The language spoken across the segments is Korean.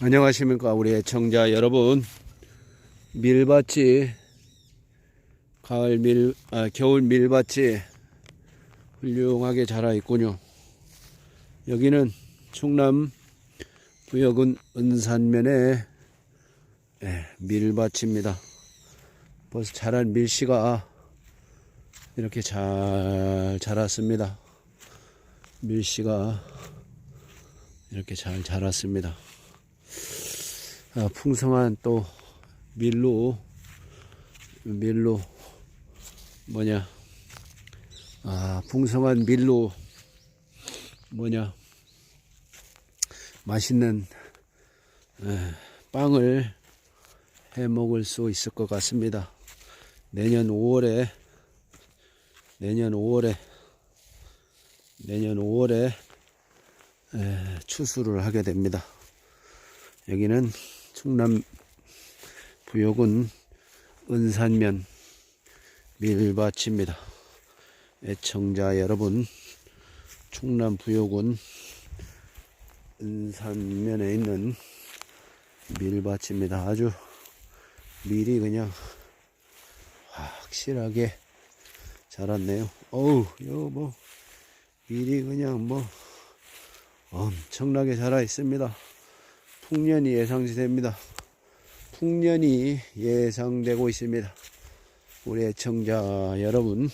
안녕하십니까 우리 애청자 여러분. 밀밭이 가을 밀 아, 겨울 밀밭이 훌륭하게 자라 있군요. 여기는 충남 부여군 은산면의 예, 밀밭입니다. 벌써 자란 밀씨가 이렇게 잘 자랐습니다. 밀씨가 이렇게 잘 자랐습니다. 아, 풍성한 또 밀로 밀로 뭐냐 아 풍성한 밀로 뭐냐 맛있는 에, 빵을 해 먹을 수 있을 것 같습니다. 내년 5월에 내년 5월에 내년 5월에 에, 추수를 하게 됩니다. 여기는 충남 부여군 은산면 밀밭입니다. 애청자 여러분, 충남 부여군 은산면에 있는 밀밭입니다. 아주 밀이 그냥 확실하게 자랐네요. 어우, 요 뭐, 밀이 그냥 뭐, 엄청나게 자라 있습니다. 풍년이 예상됩니다. 풍년이 예상되고 있습니다. 우리 애청자 여러분,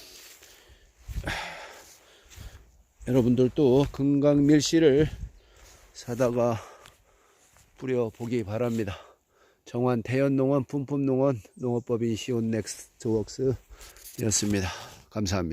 여러분들도 금강밀씨를 사다가 뿌려보기 바랍니다. 정환 대연농원 품품농원 농업법인 시온넥스트웍스였습니다. 감사합니다.